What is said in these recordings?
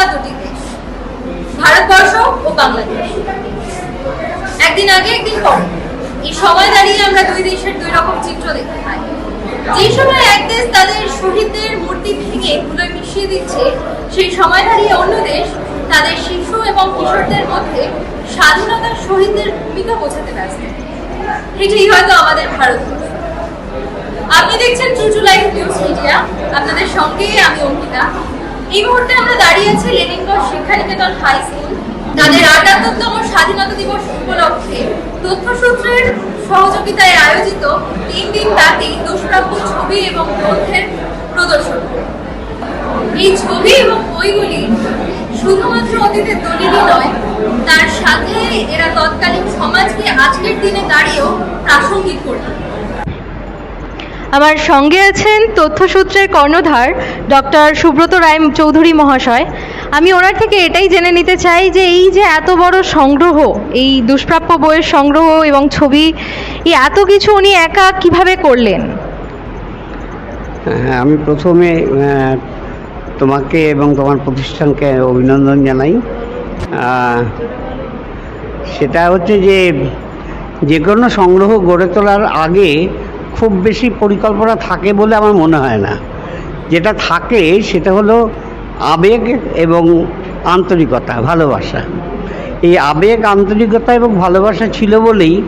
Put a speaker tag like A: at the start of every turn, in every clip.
A: পাওয়া দুটি দেশ, ভারতবর্ষ ও বাংলাদেশ। একদিন আগে, একদিন পরে। এই সময় দাঁড়িয়ে আমরা দুই দেশের দুই রকম চিত্র দেখতে পাই। যে সময় এক দেশ তাদের শহীদদের মূর্তি ভেঙে ধুলোয় মিশিয়ে দিচ্ছে, সেই সময় দাঁড়িয়ে অন্য দেশ তাদের শিশু এবং কিশোরদের মধ্যে স্বাধীনতার শহীদদের ভূমিকা বোঝাতে ব্যস্ত। এটাই হয়তো আমাদের ভারত আপনি দেখছেন true to life news media. আপনাদের সঙ্গে আমি অঙ্কিতা। এই মুহূর্তে আমরা দাঁড়িয়ে আছি লেনিনগঞ্জ শিক্ষানিকেতন হাই স্কুল। তাদের আটাত্তরতম স্বাধীনতা দিবস উপলক্ষে। তথ্যসূত্রের সহযোগিতায় আয়োজিত তিন দিন ব্যাপী দুষ্প্রাপ্য ছবি এবং গ্রন্থের প্রদর্শন। এই ছবি এবং বইগুলি শুধুমাত্র অতীতের দলিলই নয়, তার সাথে এরা তৎকালীন সমাজকে আজকের দিনে দাঁড়িয়েও প্রাসঙ্গিক করে তোলে।
B: আমার সঙ্গে আছেন তথ্যসূত্রের কর্ণধার ডক্টর সুব্রত রায় চৌধুরী মহাশয়। আমি ওনার থেকে এটাই জেনে নিতে চাই যে এই যে এত বড় সংগ্রহ এই দুষ্প্রাপ্য বইয়ের সংগ্রহ এবং ছবি এই এত কিছু উনি একা কীভাবে করলেন?
C: হ্যাঁ, আমি প্রথমে তোমাকে এবং তোমার প্রতিষ্ঠানকে অভিনন্দন জানাই। সেটা হচ্ছে যে যে কোনো সংগ্রহ গড়ে তোলার আগে খুব বেশি পরিকল্পনা থাকে বলে আমার মনে হয় না। যেটা থাকে সেটা হলো আবেগ এবং আন্তরিকতা, ভালোবাসা। এই আবেগ, আন্তরিকতা এবং ভালোবাসা ছিল বলেই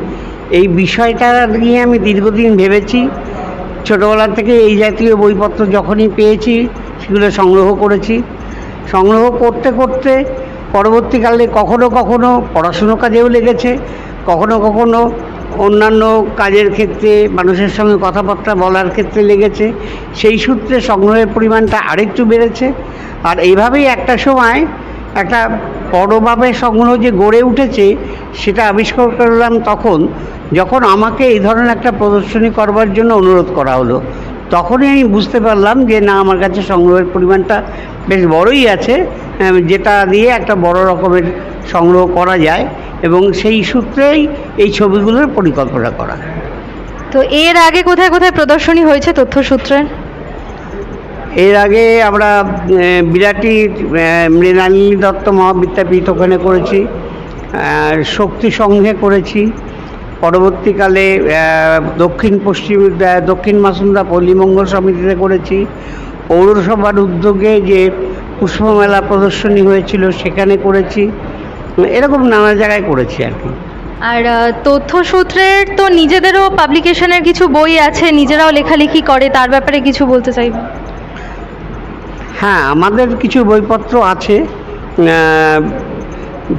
C: এই বিষয়টা নিয়ে আমি দীর্ঘদিন ভেবেছি। ছোটোবেলা থেকে এই জাতীয় বইপত্র যখনই পেয়েছি, সেগুলো সংগ্রহ করেছি। সংগ্রহ করতে করতে পরবর্তীকালে কখনো কখনো পড়াশুনো কাজেও লেগেছে, কখনো কখনো অন্যান্য কাজের ক্ষেত্রে, মানুষের সঙ্গে কথাবার্তা বলার ক্ষেত্রে লেগেছে। সেই সূত্রে সংগ্রহের পরিমাণটা আরেকটু বেড়েছে। আর এইভাবেই একটা সময় একটা বড়োভাবে সংগ্রহ যে গড়ে উঠেছে, সেটা আবিষ্কার করলাম তখন, যখন আমাকে এই ধরনের একটা প্রদর্শনী করবার জন্য অনুরোধ করা হলো। তখনই আমি বুঝতে পারলাম যে, না, আমার কাছে সংগ্রহের পরিমাণটা বেশ বড়ই আছে যেটা দিয়ে একটা বড় রকমের সংগ্রহ করা যায়। এবং সেই সূত্রেই এই ছবিগুলোর পরিকল্পনা করা।
B: তো এর আগে কোথায় কোথায় প্রদর্শনী হয়েছে তথ্যসূত্রের?
C: এর আগে আমরা বিরাটি মৃণালিনী দত্ত মহাবিদ্যাপীঠ ওখানে করেছি শক্তি সংঘে করেছি। পরবর্তীকালে দক্ষিণ পশ্চিম দক্ষিণ মাসুন্দা পল্লীমঙ্গল সমিতিতে করেছি। পৌরসভার উদ্যোগে যে পুষ্পমেলা প্রদর্শনী হয়েছিল সেখানে করেছি। এরকম নানা জায়গায় করেছি আর কি।
B: আর তথ্যসূত্রের তো নিজেদেরও পাবলিকেশনের কিছু বই আছে নিজেরাও লেখালেখি করে তার ব্যাপারে কিছু বলতে চাইবেন
C: হ্যাঁ আমাদের কিছু বইপত্র আছে।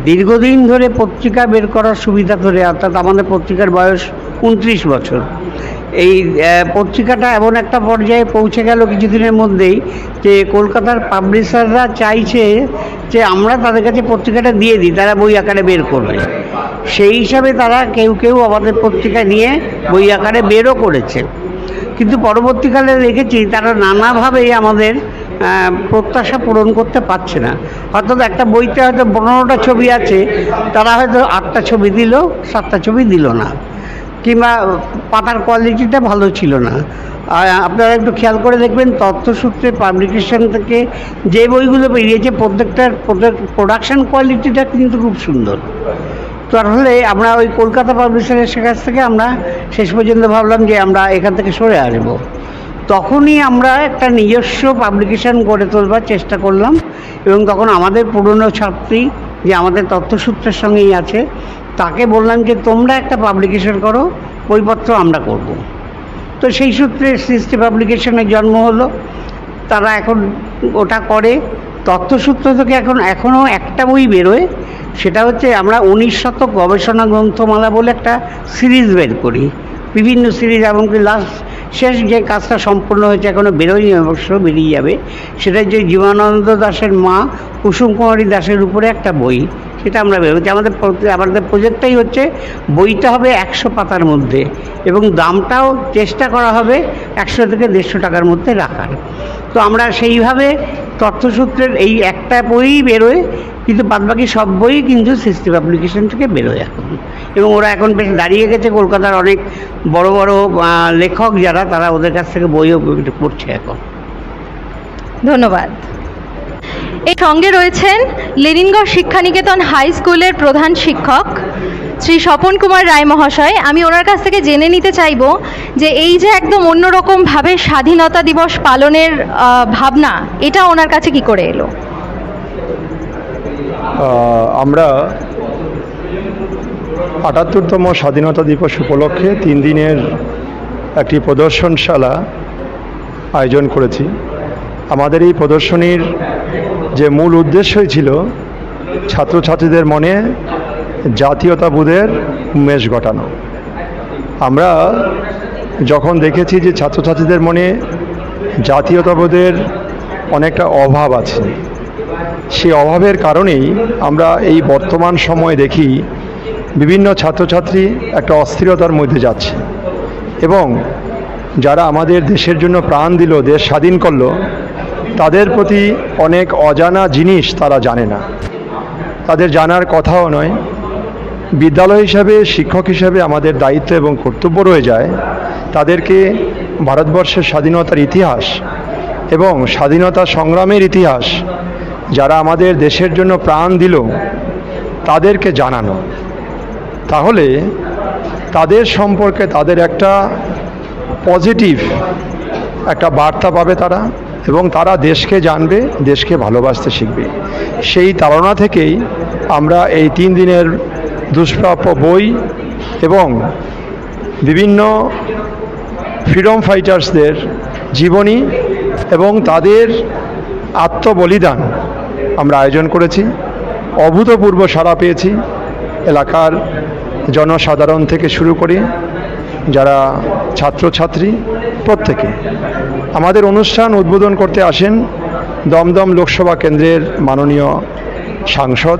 C: দীর্ঘদিন ধরে পত্রিকা বের করার সুবিধা ধরে অর্থাৎ আমাদের পত্রিকার বয়স উনত্রিশ বছর। এই পত্রিকাটা এমন একটা পর্যায়ে পৌঁছে গেল কিছুদিনের মধ্যেই যে কলকাতার পাবলিশাররা চাইছে যে আমরা তাদের কাছে পত্রিকাটা দিয়ে দিই, তারা বই আকারে বের করবে। সেই হিসাবে তারা কেউ কেউ আমাদের পত্রিকা নিয়ে বই আকারে বেরও করেছে। কিন্তু পরবর্তীকালে দেখেছি তারা নানাভাবেই আমাদের প্রত্যাশা পূরণ করতে পারছে না। অর্থাৎ একটা বইতে হয়তো পনেরোটা ছবি আছে, তারা হয়তো আটটা ছবি দিল, সাতটা ছবি দিল না। কিংবা পাতার কোয়ালিটিটা ভালো ছিল না। আর আপনারা একটু খেয়াল করে দেখবেন, তথ্যসূত্রে পাবলিকেশন থেকে যে বইগুলো বেরিয়েছে, প্রত্যেকটার প্রোডাকশন কোয়ালিটিটা কিন্তু খুব সুন্দর। তো আসলে আমরা ওই কলকাতা পাবলিশারের কাছ থেকে আমরা শেষ পর্যন্ত ভাবলাম যে আমরা এখান থেকে সরে আসব। তখনই আমরা একটা নিজস্ব পাবলিকেশন গড়ে তোলবার চেষ্টা করলাম এবং তখন আমাদের পুরনো ছাত্রী যে আমাদের তথ্যসূত্রের সঙ্গেই আছে তাকে বললাম যে তোমরা একটা পাবলিকেশন করো, বইপত্র আমরা করব। তো সেই সূত্রে সৃষ্টি পাবলিকেশনের জন্ম হলো। তারা এখন ওটা করে। তথ্যসূত্র থেকে এখন এখনও একটা বই বেরোয়। সেটা হচ্ছে আমরা উনিশ শতক গবেষণা গ্রন্থমালা বলে একটা সিরিজ বের করি। বিভিন্ন সিরিজ এমনকি লাস্ট, শেষ যে কাজটা সম্পূর্ণ হয়েছে এখনও বেরোয়নি, অবশ্য বেরিয়ে যাবে। সেটা যে জীবনানন্দ দাসের মা কুসুম কুমারী দাসের উপরে একটা বই। সেটা আমরা বেরোচ্ছি আমাদের আমাদের প্রজেক্টটাই হচ্ছে বইটা হবে একশো পাতার মধ্যে এবং দামটাও চেষ্টা করা হবে একশো থেকে দেড়শো টাকার মধ্যে রাখার। তো আমরা সেইভাবে তথ্যসূত্রের এই একটা বই বেরোয়, কিন্তু বাদবাকি সব বই কিন্তু সিস্টেম অ্যাপ্লিকেশন থেকে বেরোয় এখন। এবং ওরা এখন বেশ দাঁড়িয়ে গেছে, কলকাতার অনেক বড় বড় লেখক যারা, তারা ওদের কাছ থেকে বইও পড়ছে এখন।
B: ধন্যবাদ। এই সঙ্গে রয়েছেন লেনিনগড় শিক্ষানিকেতন হাই স্কুলের প্রধান শিক্ষক শ্রী স্বপন কুমার রায় মহাশয়। আমি ওনার কাছ থেকে জেনে নিতে চাইব যে এই যে একদম অন্যরকমভাবে স্বাধীনতা দিবস পালনের ভাবনা, এটা ওনার কাছে কি করে এলো?
D: আমরা আটাত্তরতম স্বাধীনতা দিবস উপলক্ষে তিন দিনের একটি প্রদর্শনশালা আয়োজন করেছি। আমাদের এই প্রদর্শনীর যে মূল উদ্দেশ্যই ছিল ছাত্রছাত্রীদের মনে জাতীয়তাবোধের উন্মেষ ঘটানো। আমরা যখন দেখেছি যে ছাত্রছাত্রীদের মনে জাতীয়তাবোধের অনেকটা অভাব আছে সেই অভাবের কারণেই আমরা এই বর্তমান সময়ে দেখি বিভিন্ন ছাত্রছাত্রী একটা অস্থিরতার মধ্যে যাচ্ছে এবং যারা আমাদের দেশের জন্য প্রাণ দিল, দেশ স্বাধীন করল তাদের প্রতি অনেক অজানা জিনিস তারা জানে না। তাদের জানার কথাও নয়। বিদ্যালয় হিসাবে, শিক্ষক হিসাবে আমাদের দায়িত্ব এবং কর্তব্য রয়ে যায় তাদেরকে ভারতবর্ষের স্বাধীনতার ইতিহাস এবং স্বাধীনতা সংগ্রামের ইতিহাস যারা আমাদের দেশের জন্য প্রাণ দিল, তাদেরকে জানানো। তাহলে তাদের সম্পর্কে তাদের একটা পজিটিভ একটা বার্তা পাবে তারা। এবং তারা দেশকে জানবে, দেশকে ভালোবাসতে শিখবে। সেই তাড়না থেকেই আমরা এই তিন দিনের দুষ্প্রাপ্য বই এবং বিভিন্ন ফ্রিডম ফাইটার্সদের জীবনী এবং তাদের আত্মবলিদান আমরা আয়োজন করেছি। অভূতপূর্ব সাড়া পেয়েছি এলাকার জনসাধারণ থেকে শুরু করে যারা ছাত্রছাত্রী, প্রত্যেকে। আমাদের অনুষ্ঠান উদ্বোধন করতে আসেন দমদম লোকসভা কেন্দ্রের মাননীয় সাংসদ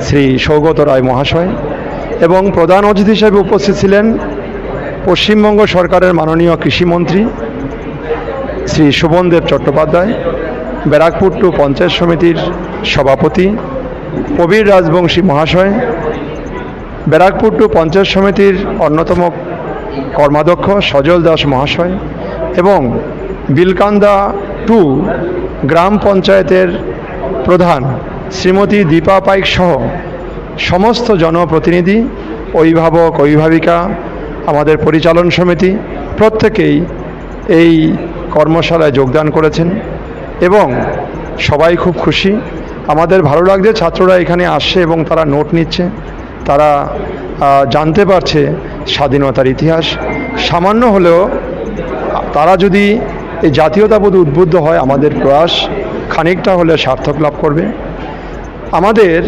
D: শ্রী সৌগত রায় মহাশয় এবং প্রধান অতিথি হিসেবে উপস্থিত ছিলেন পশ্চিমবঙ্গ সরকারের মাননীয় কৃষিমন্ত্রী শ্রী শোভনদেব চট্টোপাধ্যায়, ব্যারাকপুর টু পঞ্চায়েত সমিতির সভাপতি কবির রাজবংশী মহাশয়, ব্যারাকপুর টু পঞ্চায়েত সমিতির অন্যতম কর্মাধ্যক্ষ সজল দাস মহাশয় এবং বিলকান্দা টু গ্রাম পঞ্চায়েতের প্রধান শ্রীমতী দীপা পাইক সহ সমস্ত জনপ্রতিনিধি, অভিভাবক, অভিভাবিকা, আমাদের পরিচালন সমিতি প্রত্যেকেই এই কর্মশালায় যোগদান করেছেন এবং সবাই খুব খুশি। আমাদের ভালো লাগছে, ছাত্ররা এখানে আসছে এবং তারা নোট নিচ্ছে। তারা জানতে পারছে স্বাধীনতার ইতিহাস। সামান্য হলেও তারা যদি এই জাতীয়তাবোধ উদ্বুদ্ধ হয়, আমাদের প্রয়াস খানিকটা হলে সার্থক লাভ করবে। আমাদের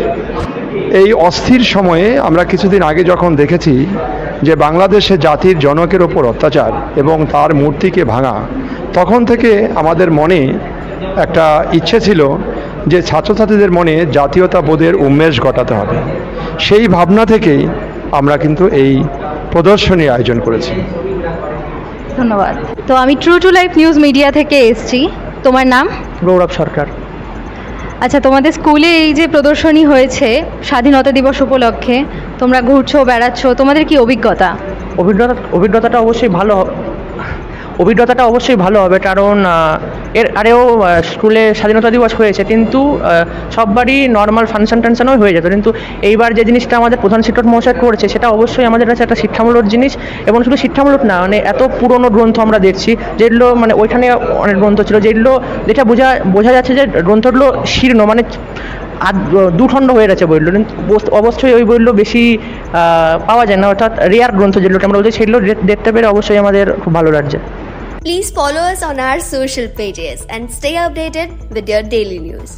D: এই অস্থির সময়ে আমরা কিছুদিন আগে যখন দেখেছি যে বাংলাদেশে জাতির জনকের ওপর অত্যাচার এবং তার মূর্তিকে ভাঙা, তখন থেকে আমাদের মনে একটা ইচ্ছে ছিল যে ছাত্রছাত্রীদের মনে জাতীয়তাবোধের উন্মেষ ঘটাতে হবে। সেই ভাবনা থেকেই আমরা কিন্তু এই প্রদর্শনী আয়োজন করেছি।
B: ধন্যবাদ। তো আমি true to life news media থেকে এসছি। তোমার নাম?
E: গৌরব সরকার।
B: আচ্ছা তোমাদের স্কুলে এই যে প্রদর্শনী হয়েছে স্বাধীনতা দিবস উপলক্ষে তোমরা ঘুরছো বেড়াচ্ছ তোমাদের কি অভিজ্ঞতা?
E: অভিজ্ঞতা অভিজ্ঞতাটা অবশ্যই ভালো অভিজ্ঞতাটা অবশ্যই ভালো হবে, কারণ এর আরেও স্কুলে স্বাধীনতা দিবস হয়েছে, কিন্তু সববারই নর্মাল ফাংশন টাংশনও হয়ে যেত। কিন্তু এইবার যে জিনিসটা আমাদের প্রধান শিক্ষক মহাশয় করেছে, সেটা অবশ্যই আমাদের কাছে একটা শিক্ষামূলক জিনিস, এবং শুধু শিক্ষামূলক না মানে এত পুরনো গ্রন্থ আমরা দেখছি, যেগুলো মানে ওইখানে অনেক গ্রন্থ ছিল, যেগুলো যেটা বোঝা বোঝা যাচ্ছে যে গ্রন্থগুলো শীর্ণ মানে আধ, দুখণ্ড হয়ে গেছে বইগুলো। অবশ্যই ওই বইগুলো বেশি পাওয়া যায় না। অর্থাৎ রেয়ার গ্রন্থ যেগুলোকে আমরা বলছি সেগুলো দেখতে পেরে অবশ্যই আমাদের খুব ভালো লাগছে।
F: Please follow us on our social pages and stay updated with your daily news.